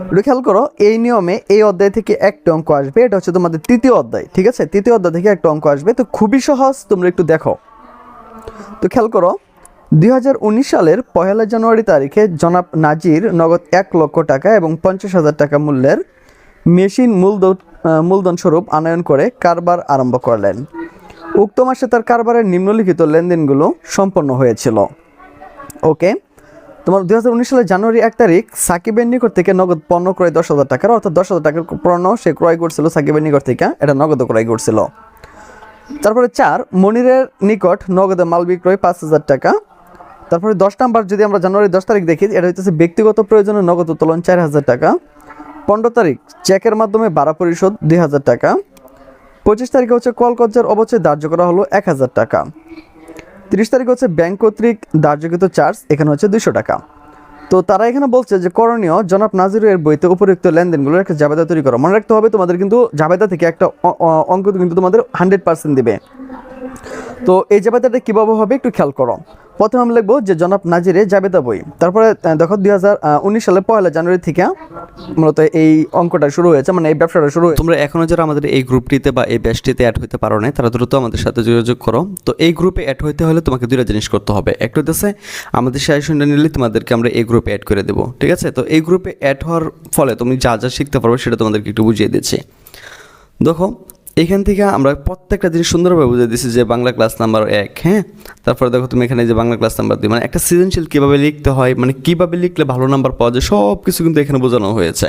একটু খেয়াল করো এই নিয়মে এই অধ্যায় থেকে একটা অঙ্ক আসবে এটা হচ্ছে তোমাদের তৃতীয় অধ্যায় ঠিক আছে? তৃতীয় অধ্যায় থেকে একটা অঙ্ক আসবে তো খুবই সহজ তোমরা একটু দেখো। তো খেয়াল করো দুই হাজার উনিশ সালের পহেলা জানুয়ারি তারিখে জনাব নাজির নগদ এক লক্ষ টাকা এবং পঞ্চাশ হাজার টাকা মূল্যের মেশিন মূলধন আহ, মূলধন স্বরূপ আনয়ন করে কারবার আরম্ভ করলেন। উক্ত মাসে তার কারবারের নিম্নলিখিত লেনদেনগুলো সম্পন্ন হয়েছিল। ওকে? তোমার দুই হাজার উনিশ সালের জানুয়ারি এক তারিখ সাকিবের নিকট থেকে নগদ পণ্য ক্রয় দশ হাজার টাকার, অর্থাৎ দশ হাজার টাকার পণ্য সে ক্রয় করছিল সাকিবের নিকট থেকে, এটা নগদ ক্রয় করছিল। তারপরে চার, মনিরের নিকট নগদে মাল বিক্রয় পাঁচ হাজার টাকা। তারপরে দশ নাম্বার, যদি আমরা জানুয়ারি দশ তারিখ দেখি, এটা হচ্ছে ব্যক্তিগত প্রয়োজনে নগদ উত্তোলন চার হাজার টাকা। পনেরো তারিখ, চেকের মাধ্যমে ভাড়া পরিশোধ দুই হাজার টাকা। পঁচিশ তারিখে হচ্ছে কলকজ্জার অবচয় ধার্য করা হলো এক হাজার টাকা। তিরিশ তারিখ হচ্ছে ব্যাংক কর্তৃক দার্যকৃত চার্জ, এখানে হচ্ছে দুশো টাকা। তো তারা এখানে বলছে যে করণীয়, জনাব নাজিরের বইতে উপরুক্ত লেনদেনগুলোর একটা জাবেদা তৈরি করো। মনে রাখতে হবে, তোমাদের কিন্তু জাবেদা থেকে একটা অঙ্ক কিন্তু তোমাদের হান্ড্রেড পার্সেন্ট দেবে। তো এই জাবেদাটা কীভাবে হবে একটু খেয়াল করো। প্রথমে আমি লিখব যে জনাব নাজিরে জাবেদা বই। তারপরে দেখো, দুই সালের পয়লা জানুয়ারি থেকে মূলত এই অঙ্কটা শুরু হয়েছে মানে এই ব্যবসাটা শুরু হয়েছে। তোমরা এখনও যারা আমাদের এই গ্রুপটিতে বা এই ব্যাচটিতে অ্যাড হতে পারো না তারা দ্রুত আমাদের সাথে যোগাযোগ করো। তো এই গ্রুপে অ্যাড হইতে হলে তোমাকে দুইটা জিনিস করতে হবে। একটা হচ্ছে আমাদের সাজেশনটা নিলে তোমাদেরকে আমরা এই গ্রুপে অ্যাড করে দেবো, ঠিক আছে? তো এই গ্রুপে অ্যাড হওয়ার ফলে তুমি যা যা শিখতে পারবে সেটা তোমাদেরকে একটু বুঝিয়ে দিচ্ছি। দেখো এখান থেকে আমরা প্রত্যেকটা জিনিস সুন্দরভাবে বুঝে দিচ্ছি যে বাংলা ক্লাস নাম্বার এক হ্যাঁ? তারপরে দেখো তুমি এখানে যে বাংলা ক্লাস নাম্বার দুই মানে একটা সৃজনশীল কীভাবে লিখতে হয় মানে কীভাবে লিখলে ভালো নাম্বার পাওয়া যায় সব কিছু কিন্তু এখানে বোঝানো হয়েছে।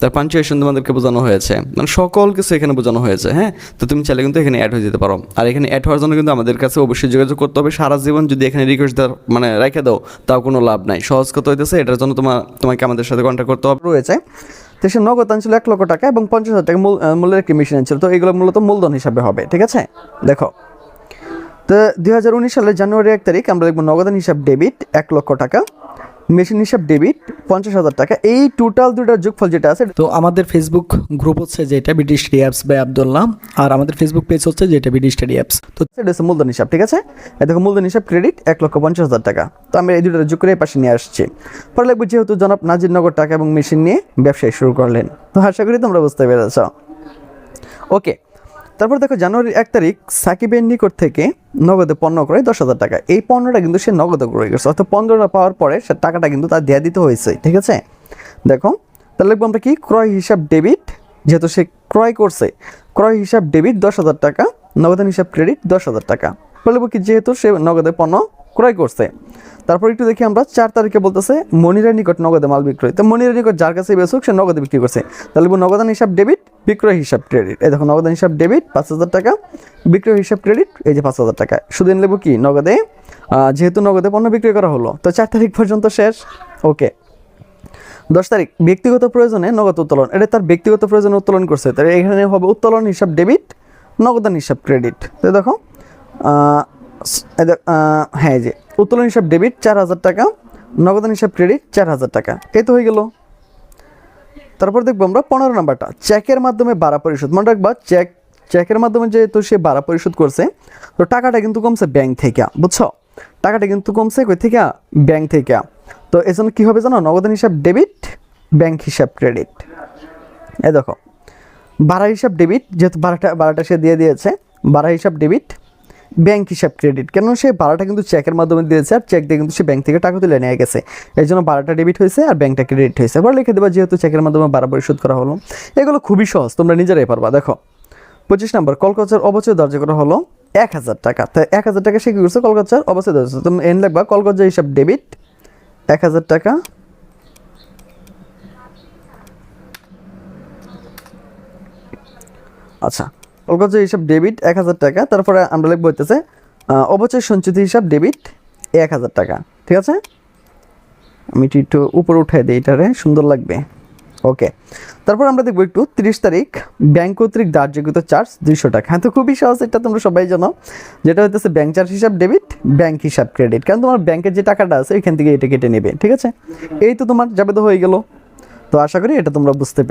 তার পাঞ্চুয়েশন তোমাদেরকে বোঝানো হয়েছে। মানে সকল কিছু এখানে বোঝানো হয়েছে হ্যাঁ? তো তুমি চাইলে কিন্তু এখানে অ্যাড হয়ে যেতে পারো। আর এখানে অ্যাড হওয়ার জন্য কিন্তু আমাদের কাছে অবশ্যই যোগাযোগ করতে হবে। সারা জীবন যদি এখানে রিকোয়েস্ট মানে রেখে দাও, তাও কোনো লাভ নাই। সহজ কত হইতেছে, এটার জন্য তোমার তোমাকে আমাদের সাথে কন্ট্যাক্ট করতে হবে। রয়েছে। তো সে নগদ আনছিল এক লক্ষ টাকা এবং পঞ্চাশ হাজার টাকা মূল্যের একটি মেশিন আনছিল। তো এগুলো মূলত মূলধন হিসাবে হবে, ঠিক আছে? দেখো। তো দুই হাজার উনিশ সালের জানুয়ারি এক তারিখ আমরা দেখব নগদান হিসাব ডেবিট এক লক্ষ টাকা। মেশিন হিসাব ডেবিট পঞ্চাশ হাজার টাকা। এই টোটাল দুটার যোগফল যেটা আছে তো আমাদের ফেসবুক গ্রুপ হচ্ছে যেটা BD study apps by Abdullah আর আমাদের ফেসবুক পেজ হচ্ছে যেটা বিডি স্টাডি অ্যাপস তো এটা হচ্ছে মূলধন হিসাব ঠিক আছে? দেখো মূলধন হিসাব ক্রেডিট এক লক্ষ পঞ্চাশ হাজার টাকা। তো আমি এই দুটো যোগ করে এই পাশে নিয়ে আসছি। পরে লাগবে যেহেতু জনাব নাজির নগর টাকা এবং মেশিন নিয়ে ব্যবসায় শুরু করলেন। তো আশা করি তোমরা বুঝতে পেরেছ। ওকে তারপর দেখো জানুয়ারির এক তারিখ সাকিবের নিকট থেকে নগদে পণ্য করে দশ হাজার টাকা। এই পণ্যটা কিন্তু সে নগদে করে গেছে অর্থাৎ পণ্যটা পাওয়ার পরে সে টাকাটা কিন্তু তার দেয়া দিতে হয়েছে, ঠিক আছে? দেখো, তাহলে লিখব আমরা কি? ক্রয় হিসাব ডেবিট, যেহেতু সে ক্রয় করছে, ক্রয় হিসাব ডেবিট দশ হাজার টাকা নগদান হিসাব ক্রেডিট দশ হাজার টাকা। বলব কি, যেহেতু সে নগদে পণ্য ক্রয় করছে। তারপর একটু দেখি আমরা, চার তারিখে বলতেছে, মনিরের নিকট নগদে মাল বিক্রয়। তো মনিরের নিকট যার কাছে বেসুক সে নগদে বিক্রি করছে। তাহলে নগদান হিসাব ডেবিট, বিক্রয় হিসাব ক্রেডিট। এই দেখো, নগদান হিসাব ডেবিট, পাঁচ হাজার টাকা। বিক্রয় হিসাব ক্রেডিট, এই যে পাঁচ হাজার টাকা। শুধু নেব কি? নগদে যেহেতু নগদে পণ্য বিক্রি করা হলো। তো চার তারিখ পর্যন্ত শেষ। ওকে। দশ তারিখ, ব্যক্তিগত প্রয়োজনে নগদ উত্তোলন। এটা তার ব্যক্তিগত প্রয়োজনে উত্তোলন করছে। তাহলে এখানে হবে উত্তোলন হিসাব ডেবিট, নগদান হিসাব ক্রেডিট। তো দেখো হ্যাঁ যে, উত্তোলন হিসাব ডেবিট চার হাজার টাকা, নগদান হিসাব ক্রেডিট চার হাজার টাকা। এই তো হয়ে গেল। তারপর দেখব আমরা পনেরো নাম্বারটা। চেকের মাধ্যমে ভাড়া পরিশোধ। মনে রাখবা চেক চেকের মাধ্যমে যেহেতু সে ভাড়া পরিশোধ করছে, তো টাকাটা কিন্তু কমছে ব্যাংক থেকে। বুঝছ? টাকাটা কিন্তু কমছে কই থেকে? ব্যাংক থেকে। তো এজন্য কী হবে জানো? নগদান হিসাব ডেবিট ব্যাংক হিসাব ক্রেডিট এই দেখো ভাড়া হিসাব ডেবিট যেহেতু ভাড়াটা ভাড়াটা সে দিয়ে দিয়েছে ভাড়া হিসাব ডেবিট ব্যাংক হিসাব ক্রেডিট কেন সে ভাড়াটা কিন্তু চেকের মাধ্যমে দিয়েছে আর চেক দিয়ে কিন্তু সে ব্যাংক থেকে টাকা তুলে নিয়ে গেছে। এই জন্য ভাড়াটা ডেবিট হয়েছে আর ব্যাংকটা ক্রেডিট হয়েছে। এবার লিখে দেবা যেহেতু চেকের মাধ্যমে ভাড়া পরিশোধ করা হলো। এগুলো খুবই সহজ, তোমরা নিজেরাই পারবা। দেখো, পঁচিশ নম্বর, কলকাতার অবচয় ধার্য করা হলো এক হাজার টাকা। তো এক হাজার টাকা সে কী করছে? কলকাতার অবচয় ধার্য তুমি এন লাগবা কলকাতা হিসাব ডেবিট এক হাজার টাকা। আচ্ছা অল্পচ হিসাব ডেবিট এক হাজার টাকা, তারপরে আমরা লিখব হইতেছে অবচয় সঞ্চিত হিসাব ডেবিট এক হাজার টাকা, ঠিক আছে? আমি একটু উপরে উঠাই দিই এটারে, সুন্দর লাগবে। ওকে তারপর আমরা দেখব একটু তিরিশ তারিখ, ব্যাংক কর্তৃক ধার্যকৃত চার্জ দুইশো টাকা। হ্যাঁ তো খুবই সহজ, এটা তোমরা সবাই জানো। যেটা হইতেছে ব্যাংক চার্জ হিসাব ডেবিট ব্যাংক হিসাব ক্রেডিট কারণ তোমার ব্যাংকের যে টাকাটা আছে, এখান থেকে এটা কেটে নেবে, ঠিক আছে? এই তো তোমার যাবে তো হয়ে গেল। তো আশা করি এটা তোমরা বুঝতে পেরে